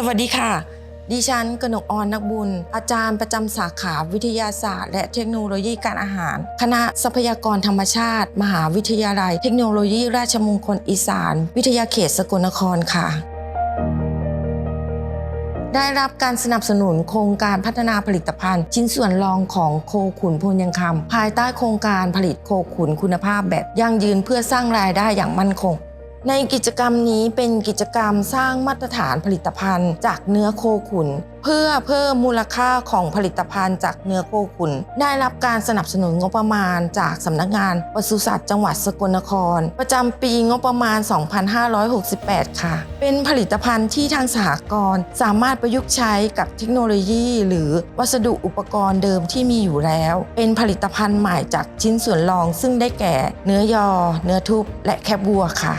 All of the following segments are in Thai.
สวัสดีค่ะ ดิฉันกนกออนนักบุญ อาจารย์ประจำสาขาวิทยาศาสตร์ และเทคโนโลยีการอาหาร คณะทรัพยากรธรรมชาติ มหาวิทยาลัย เทคโนโลยีราชมงคลอีสาน วิทยาเขตสกลนครค่ะ ได้รับการสนับสนุนโครงการพัฒนาผลิตภัณฑ์ ชิ้นส่วนรองของโคขุนพลยังคำภายใต้โครงการผลิตโคขุนคุณภาพแบบยั่งยืนเพื่อสร้างรายได้อย่างมั่นคง ในกิจกรรมนี้เป็นกิจกรรมสร้างมาตรฐานผลิตภัณฑ์ จากเนื้อโคขุน เพื่อเพิ่มมูลค่าของผลิตภัณฑ์จากเนื้อโคขุน ได้รับการสนับสนุนงบประมาณจากสำนักงานปศุสัตว์จังหวัดสกลนคร ประจำปีงบประมาณ 2568 ค่ะ เป็นผลิตภัณฑ์ที่ทางสหกรณ์สามารถประยุกต์ใช้กับเทคโนโลยี หรือวัสดุอุปกรณ์เดิมที่มีอยู่แล้ว เป็นผลิตภัณฑ์ใหม่จากชิ้นส่วนรองซึ่งได้แก่ เนื้อยอ เนื้อทุบและแคบวัวค่ะ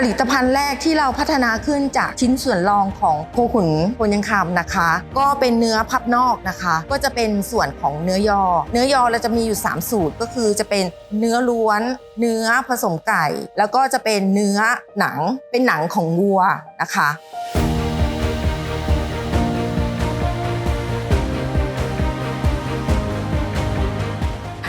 ผลิตภัณฑ์แรกที่เราพัฒนาขึ้นจากชิ้นส่วนรองของโคขุนพลยังคำนะคะ ก็เป็นเนื้อพับนอกนะคะ ก็จะเป็นส่วนของเนื้อยอ เนื้อยอเราจะมีอยู่ 3 สูตรก็คือจะเป็นเนื้อล้วน เนื้อผสมไก่ แล้วก็จะเป็นเนื้อหนังเป็นหนังของวัวนะคะ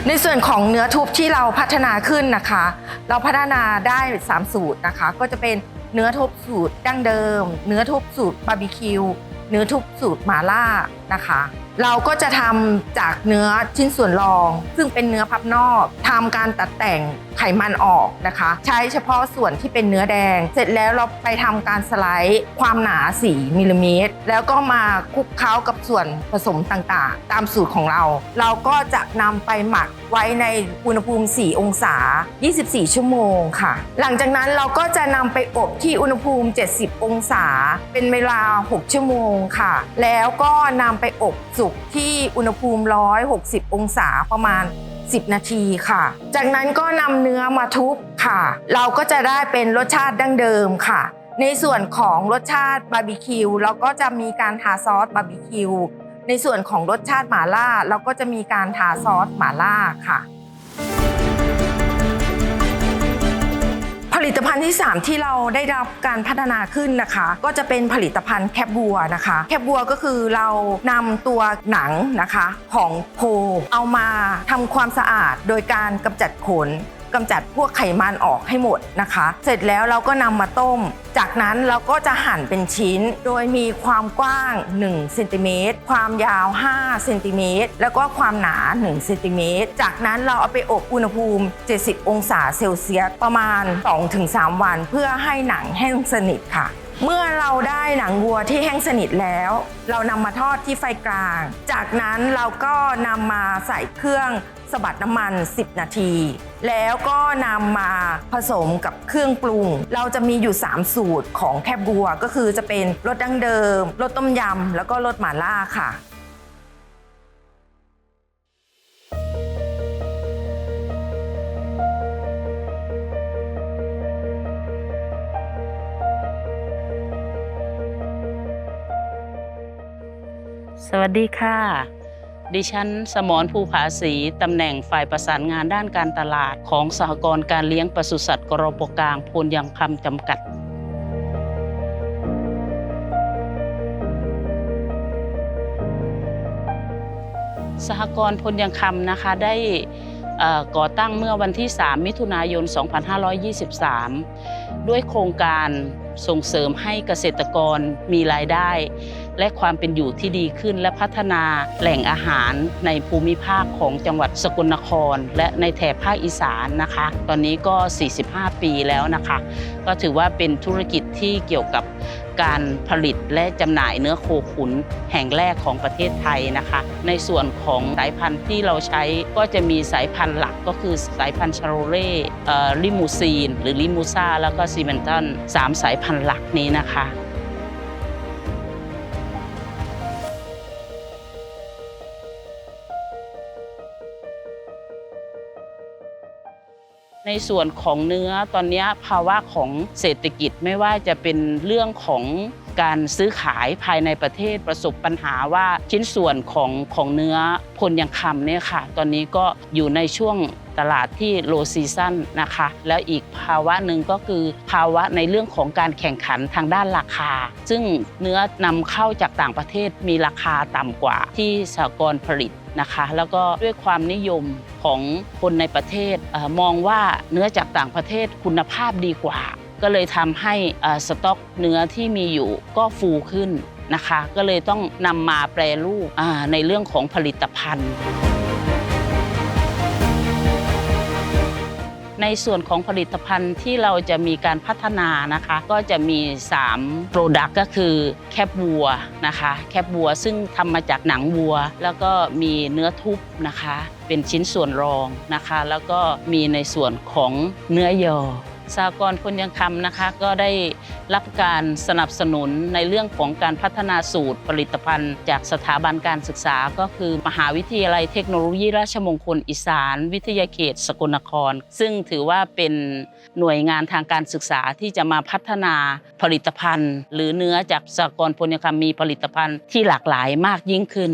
ในส่วนของเนื้อทุบที่เราพัฒนาขึ้นนะคะ เราพัฒนาได้ 3 สูตรนะคะ ก็จะเป็นเนื้อทุบสูตรดั้งเดิม เนื้อทุบสูตรบาร์บีคิวเนื้อทุบสูตรหมาล่านะคะ เราก็จะทำจากเนื้อชิ้นส่วนรอง ซึ่งเป็นเนื้อพับนอกทำการตัดแต่งไขมันออกนะคะ ใช้เฉพาะส่วนที่เป็นเนื้อแดง เสร็จแล้วเราไปทำการสไลด์ความหนา 4มิลลิเมตรแล้วก็มาคลุกเคล้ากับส่วนผสมต่างๆ ตามสูตรของเรา เราก็จะนำไปหมักไว้ในอุณหภูมิ 4 องศา 24 ชั่วโมงค่ะ หลังจากนั้นเราก็จะนำไปอบที่อุณหภูมิ 70 องศา เป็นเวลา 6 ชั่วโมงค่ะ แล้วก็นำไปอบสุกที่อุณหภูมิ 160 องศาประมาณ 10 นาทีค่ะ จากนั้นก็นำเนื้อมาทุบค่ะ เราก็จะได้เป็นรสชาติดั้งเดิมค่ะ ในส่วนของรสชาติบาร์บีคิวเราก็จะมีการทาซอสบาร์บีคิวในส่วนของรสชาติหม่าล่าเราก็จะมีการทาซอสหม่าล่าค่ะ ลิตภัณฑ์ที่ 3 ที่เราได้รับการพัฒนาขึ้นนะคะ ก็จะเป็นผลิตภัณฑ์แคบบัวนะคะ แคบบัวก็คือเรานำตัวหนังนะคะของโคเอามาทำความสะอาดโดยการกำจัดขน กำจัดพวกไขมันออกให้หมดนะคะ เสร็จแล้วเราก็นำมาต้ม จากนั้นเราก็จะหั่นเป็นชิ้น โดยมีความกว้าง1เซนติเมตรความยาว5เซนติเมตรแล้วก็ความหนา1เซนติเมตรจากนั้นเราเอาไปอบอุณหภูมิ 70 องศาเซลเซียสประมาณ 2-3 วัน เพื่อให้หนังแห้งสนิทค่ะ เมื่อเราได้หนังวัวที่แห้งสนิทแล้ว เรานำมาทอดที่ไฟกลาง จากนั้นเราก็นำมาใส่เครื่องสะบัดน้ำมัน 10 นาที แล้วก็นำมาผสมกับเครื่องปรุง เราจะมีอยู่ 3 สูตรของแคบบัว ก็คือจะเป็นรสดั้งเดิม รสต้มยำ แล้วก็รสหม่าล่าค่ะ สวัสดีค่ะ ดิฉันสมรภูผาศรีตำแหน่งฝ่ายประสานงานด้านการตลาดของสหกรณ์การเลี้ยงปศุสัตว์กรปกลางพลยังคำจำกัด สหกรณ์พลยังคำนะคะได้ก่อตั้งเมื่อวันที่ 3 มิถุนายน 2523 ด้วยโครงการส่งเสริมให้เกษตรกรมีรายได้ และความเป็นอยู่ที่ดีขึ้นและพัฒนาแหล่งอาหารในภูมิภาคของจังหวัดสกลนคร และในแถบภาคอีสานนะคะ ตอนนี้ก็ 45 ปีแล้วนะคะ ก็ถือว่าเป็นธุรกิจที่เกี่ยวกับการผลิตและจำหน่ายเนื้อโคขุนแห่งแรกของประเทศไทยนะคะ ในส่วนของสายพันธุ์ที่เราใช้ก็จะมีสายพันธุ์หลักก็คือสายพันธุ์ชาโรเล่เอ่อลิมูซีน หรือลิมูซ่าแล้วก็ซีเมนตันสามสายพันธุ์หลักนี้นะคะ ในส่วนของเนื้อตอนนี้ภาวะของเศรษฐกิจไม่ว่าจะเป็นเรื่องของ การซื้อขายภายในประเทศประสบปัญหาว่าชิ้นส่วนของของเนื้อพลยังคำเนี่ยค่ะ ตอนนี้ก็อยู่ในช่วงตลาดที่โลซีซันนะคะ แล้วอีกภาวะหนึ่งก็คือภาวะในเรื่องของการแข่งขันทางด้านราคา ซึ่งเนื้อนำเข้าจากต่างประเทศมีราคาต่ำกว่าที่สหกรผลิตนะคะ แล้วก็ด้วยความนิยมของคนในประเทศเออมองว่าเนื้อจากต่างประเทศคุณภาพดีกว่า ก็เลยทำให้สต็อกเนื้อที่มีอยู่ก็ฟูขึ้นนะคะ ก็เลยต้องนำมาแปรรูปในเรื่องของผลิตภัณฑ์ ในส่วนของผลิตภัณฑ์ที่เราจะมีการพัฒนานะคะ ก็จะมี3 Product ก็คือแคบวัวนะคะ แคบวัวซึ่งทำมาจากหนังวัว แล้วก็มีเนื้อทุบนะคะ เป็นชิ้นส่วนรองนะคะ แล้วก็มีในส่วนของเนื้อยอ สากรณ์คนยังคำนะคะก็ได้รับการสนับสนุนในเรื่องของการพัฒนาสูตรผลิตภัณฑ์ จากสถาบันการศึกษาก็คือมหาวิทยาลัยเทคโนโลยีราชมงคลอีสาน วิทยาเขต สกลนคร ซึ่งถือว่าเป็นหน่วยงานทางการศึกษาที่จะมาพัฒนาผลิตภัณฑ์ หรือเนื้อจากสากรพลยังคำมีผลิตภัณฑ์ที่หลากหลายมากยิ่งขึ้น